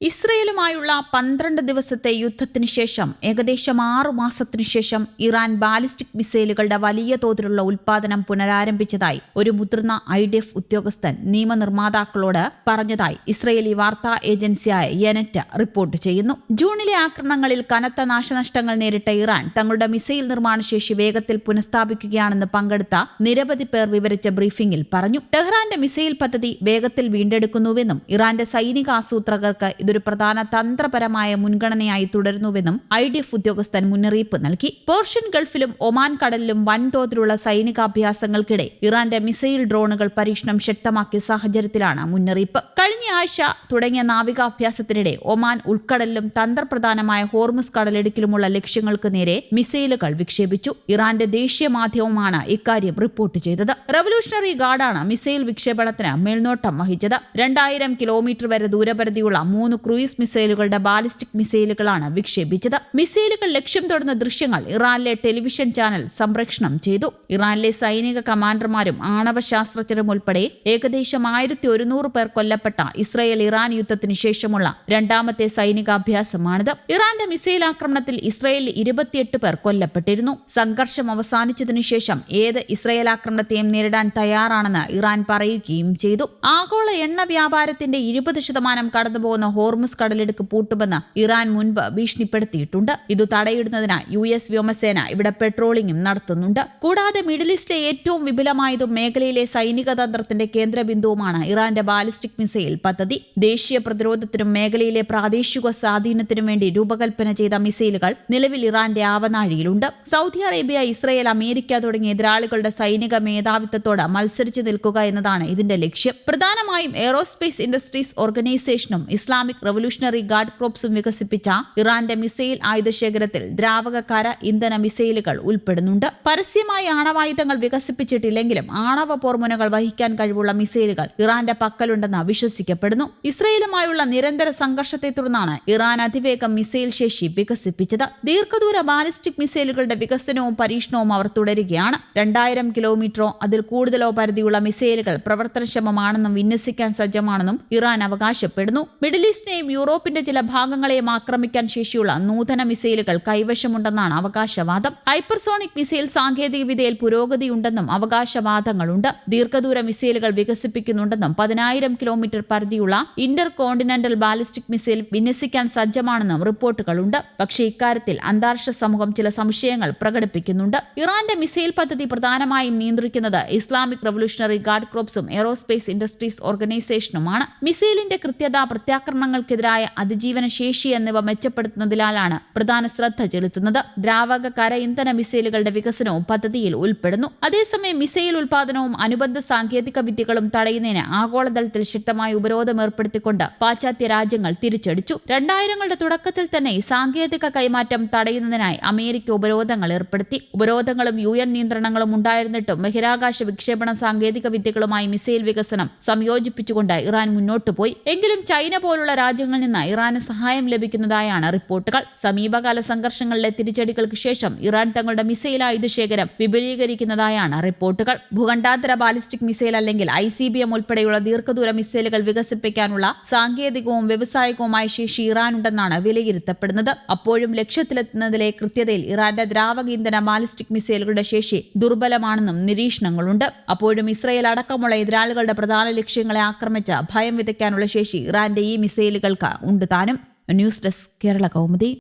Israel ഇസ്രയേലുമായുള്ള പന്ത്രണ്ട് ദിവസത്തെ യുദ്ധത്തിനു ശേഷം ഏകദേശം ആറു മാസത്തിനു ശേഷം ഇറാൻ ബാലിസ്റ്റിക് മിസൈലുകളുടെ വലിയ തോതിലുള്ള ഉൽപാദനം പുനരാരംഭിച്ചതായി ഒരു മുതിർന്ന ഐ ഡി എഫ് ഉദ്യോഗസ്ഥൻ നിയമനിർമ്മാതാക്കളോട് പറഞ്ഞതായി ഇസ്രയേലി വാർത്താ ഏജൻസിയായ യനറ്റ് റിപ്പോർട്ട് ചെയ്യുന്നു. ജൂണിലെ ആക്രമണങ്ങളിൽ കനത്ത നാശനഷ്ടങ്ങൾ നേരിട്ട ഇറാൻ തങ്ങളുടെ മിസൈൽ നിർമ്മാണ ശേഷി വേഗത്തിൽ പുനഃസ്ഥാപിക്കുകയാണെന്ന് പങ്കെടുത്ത നിരവധി പേർ വിവരിച്ച ബ്രീഫിംഗിൽ പറഞ്ഞു. ടെഹ്റാന്റെ മിസൈൽ പദ്ധതി വേഗത്തിൽ വീണ്ടെടുക്കുന്നുവെന്നും ഇറാന്റെ സൈനിക ആസൂത്രകർക്ക് ഇതൊരു പ്രധാന തന്ത്രപരമായ മുൻഗണനയായി തുടരുന്നുവെന്നും ഐ ഡി എഫ് ഉദ്യോഗസ്ഥൻ മുന്നറിയിപ്പ് നൽകി. പേർഷ്യൻ ഗൾഫിലും ഒമാൻ കടലിലും വൻതോതിലുള്ള സൈനികാഭ്യാസങ്ങൾക്കിടെ ഇറാന്റെ മിസൈൽ ഡ്രോണുകൾ പരീക്ഷണം ശക്തമാക്കിയ സാഹചര്യത്തിലാണ് മുന്നറിയിപ്പ്. കഴിഞ്ഞ ആഴ്ച തുടങ്ങിയ നാവികാഭ്യാസത്തിനിടെ ഒമാൻ ഉൾക്കടലിലും തന്ത്രപ്രധാനമായ ഹോർമുസ് കടലിടുക്കിലുമുള്ള ലക്ഷ്യങ്ങൾക്ക് നേരെ മിസൈലുകൾ വിക്ഷേപിച്ചു. ഇറാന്റെ ദേശീയ മാധ്യമമാണ് ഇക്കാര്യം റിപ്പോർട്ട് ചെയ്തത്. റവല്യൂഷണറി ഗാർഡാണ് മിസൈൽ വിക്ഷേപണത്തിന് മേൽനോട്ടം വഹിച്ചത്. രണ്ടായിരം കിലോമീറ്റർ വരെ ദൂരപരിധിയുള്ള മൂന്ന് ക്രൂയിസ് മിസൈലുകളുടെ ബാലിസ്റ്റിക് മിസൈലുകളാണ് വിക്ഷേപിച്ചത്. മിസൈലുകൾ ലക്ഷ്യം തൊടുന്ന ദൃശ്യങ്ങൾ ഇറാനിലെ ടെലിവിഷൻ ചാനൽ സംപ്രേഷണം ചെയ്തു. ഇറാനിലെ സൈനിക കമാൻഡർമാരും ആണവ ശാസ്ത്രജ്ഞരും ഉൾപ്പെടെ ഏകദേശം ആയിരത്തി ഒരുന്നൂറ് പേർ കൊല്ലപ്പെട്ട ഇസ്രായേൽ ഇറാൻ യുദ്ധത്തിന് ശേഷമുള്ള രണ്ടാമത്തെ സൈനികാഭ്യാസമാണിത്. ഇറാന്റെ മിസൈൽ ആക്രമണത്തിൽ ഇസ്രായേൽ ഇരുപത്തിയെട്ട് പേർ കൊല്ലപ്പെട്ടിരുന്നു. സംഘർഷം അവസാനിച്ചതിനു ശേഷം ഏത് ഇസ്രായേൽ ആക്രമണത്തെയും നേരിടാൻ തയ്യാറാണെന്ന് ഇറാൻ പറയുകയും ചെയ്തു. ആഗോള എണ്ണ വ്യാപാരത്തിന്റെ ഇരുപത് ശതമാനം കടന്നുപോകുന്ന ഹോർമുസ് കടലിടുക്ക് പൂട്ടുമെന്ന് ഇറാൻ മുൻപ് ഭീഷണിപ്പെടുത്തിയിട്ടുണ്ട്. ഇത് തടയിടുന്നതിനായി യു എസ് വ്യോമസേന ഇവിടെ പെട്രോളിംഗും നടത്തുന്നുണ്ട്. കൂടാതെ മിഡിൽ ഈസ്റ്റിലെ ഏറ്റവും വിപുലമായതും മേഖലയിലെ സൈനിക തന്ത്രത്തിന്റെ കേന്ദ്രബിന്ദുവുമാണ് ഇറാന്റെ ബാലിസ്റ്റിക് മിസൈൽ പദ്ധതി. ദേശീയ പ്രതിരോധത്തിനും മേഖലയിലെ പ്രാദേശിക സ്വാധീനത്തിനും വേണ്ടി രൂപകൽപ്പന ചെയ്ത മിസൈലുകൾ നിലവിൽ ഇറാന്റെ ആവനാഴിയിലുണ്ട്. സൗദി അറേബ്യ ഇസ്രയേൽ അമേരിക്ക തുടങ്ങിയ എതിരാളികളുടെ സൈനിക മേധാവിത്വത്തോട് മത്സരിച്ചു നിൽക്കുക എന്നതാണ് ഇതിന്റെ ലക്ഷ്യം. പ്രധാനമായും എയ്റോസ്പേസ് ഇൻഡസ്ട്രീസ് ഓർഗനൈസേഷനും ഇസ്ലാമിക് റവല്യൂഷണറി ഗാർഡ് ക്രോപ്സും വികസിപ്പിച്ച ഇറാന്റെ മിസൈൽ ആയുധശേഖരത്തിൽ ദ്രാവക കര ഇന്ധന മിസൈലുകൾ ഉൾപ്പെടുന്നുണ്ട്. പരസ്യമായി ആണവായുധങ്ങൾ വികസിപ്പിച്ചിട്ടില്ലെങ്കിലും ആണവ പോർമുനകൾ വഹിക്കാൻ കഴിവുള്ള മിസൈലുകൾ ഇറാന്റെ പക്കലുണ്ടെന്ന് വിശ്വസിക്കപ്പെടുന്നു. ഇസ്രയേലുമായുള്ള നിരന്തര സംഘർഷത്തെ തുടർന്നാണ് ഇറാൻ അതിവേഗം മിസൈൽ ശേഷി വികസിപ്പിച്ചത്. ദീർഘദൂര ബാലിസ്റ്റിക് മിസൈലുകളുടെ വികസനവും പരീക്ഷണവും അവർ തുടരുകയാണ്. രണ്ടായിരം കിലോമീറ്ററോ അതിൽ കൂടുതലോ പരിധിയുള്ള മിസൈലുകൾ പ്രവർത്തനക്ഷമമാണെന്നും വിന്യസിക്കാൻ സജ്ജമാണെന്നും ഇറാൻ അവകാശപ്പെടുന്നു. മിഡിൽ ഈസ്റ്റിനെയും യൂറോപ്പിന്റെ ചില ഭാഗങ്ങളെയും ആക്രമിക്കാൻ ശേഷിയുള്ള നൂതന മിസൈലുകൾ കൈവശമുണ്ടെന്നാണ് അവകാശവാദം. ഹൈപ്പർസോണിക് മിസൈൽ സാങ്കേതികവിദ്യയിൽ പുരോഗതിയുണ്ടെന്നും അവകാശവാദങ്ങളുണ്ട്. ദീർഘദൂര മിസൈലുകൾ വികസിപ്പിക്കുന്നുണ്ടെന്നും പതിനായിരം കിലോമീറ്റർ പരിധിയുള്ള ഇന്റർ കോണ്ടിനെന്റൽ ബാലിസ്റ്റിക് മിസൈൽ വിന്യസിക്കാൻ സജ്ജമാണെന്നും റിപ്പോർട്ടുകളുണ്ട്. പക്ഷേ ഇക്കാര്യത്തിൽ അന്താരാഷ്ട്ര സമൂഹം ചില സംശയങ്ങൾ പ്രകടിപ്പിക്കുന്നുണ്ട്. ഇറാന്റെ മിസൈൽ പദ്ധതി പ്രധാനമായും നിയന്ത്രിക്കുന്നത് ഇസ്ലാമിക് റവല്യൂഷണറി ഗാർഡ് ക്രോപ്സും എയറോസ്പേസ് ഇൻഡസ്ട്രീസ് ഓർഗനൈസേഷനുമാണ്. മിസൈലിന്റെ കൃത്യത പ്രത്യാക്രമണങ്ങൾക്കെതിരായ അതിജീവന ശേഷി എന്നിവ മെച്ചപ്പെടുത്തുന്നതിലാണ് പ്രധാന ശ്രദ്ധ ചെലുത്തുന്നത്. ദ്രാവക കര ഇന്ധന മിസൈലുകളുടെ വികസനവും പദ്ധതിയിൽ ഉൾപ്പെടുന്നു. അതേസമയം മിസൈൽ ഉൽപാദനവും അനുബന്ധ സാങ്കേതിക വിദ്യകളും തടയുന്നതിന് ആഗോളതലത്തിൽ ശക്തമായ ഉപരോധം ഏർപ്പെടുത്തിക്കൊണ്ട് പാശ്ചാത്യ രാജ്യങ്ങൾ തിരിച്ചടിച്ചു. രണ്ടായിരങ്ങളുടെ തുടക്കത്തിൽ തന്നെ സാങ്കേതിക കൈമാറ്റം തടയുന്നതിനായി അമേരിക്ക ഉപരോധങ്ങൾ ഏർപ്പെടുത്തി. ഉപരോധങ്ങളും യു എൻ നിയന്ത്രണങ്ങളും ഉണ്ടായിരുന്നിട്ടും ബഹിരാകാശ വിക്ഷേപണ സാങ്കേതിക വിദ്യകളുമായി മിസൈൽ വികസനം സംയോജിപ്പിച്ചുകൊണ്ട് ഇറാൻ മുന്നോട്ടു പോയി എങ്കിലും ചൈന പോലുള്ള രാജ്യങ്ങളിൽ നിന്ന് ഇറാന് സഹായം ലഭിക്കുന്നതായാണ് റിപ്പോർട്ടുകൾ. സമീപകാല സംഘർഷങ്ങളിലെ തിരിച്ചടികൾക്ക് ശേഷം ഇറാൻ തങ്ങളുടെ മിസൈൽ ആയുധ ശേഖരം വിപുലീകരിക്കുന്നതായാണ് റിപ്പോർട്ടുകൾ. ഭൂഖണ്ഡാന്തര ബാലിസ്റ്റിക് മിസൈൽ അല്ലെങ്കിൽ ഐ സി ബി എം ഉൾപ്പെടെയുള്ള ദീർഘദൂര മിസൈലുകൾ വികസിപ്പിക്കാനുള്ള സാങ്കേതികവും വ്യവസായികവുമായ ശേഷി ഇറാൻ ഉണ്ടെന്നാണ് വിലയിരുത്തപ്പെടുന്നത്. അപ്പോഴും ലക്ഷ്യത്തിലെത്തുന്നതിലെ കൃത്യതയിൽ ഇറാന്റെ ദ്രാവക ഇന്ധന ബാലിസ്റ്റിക് മിസൈലുകളുടെ ശേഷി ദുർബലമാണെന്നും നിരീക്ഷണങ്ങളുണ്ട്. അപ്പോഴും ഇസ്രയേൽ അടക്കമുള്ള എതിരാളികളുടെ പ്രധാന ലക്ഷ്യങ്ങളെ ആക്രമിച്ച ഭയം വിതയ്ക്കാനുള്ള ശേഷി ഇറാന്റെ ഈ മിസൈലുകൾക്ക് ഉണ്ട്. താനും ന്യൂസ് ഡെസ്ക് കേരള കൗമുദി.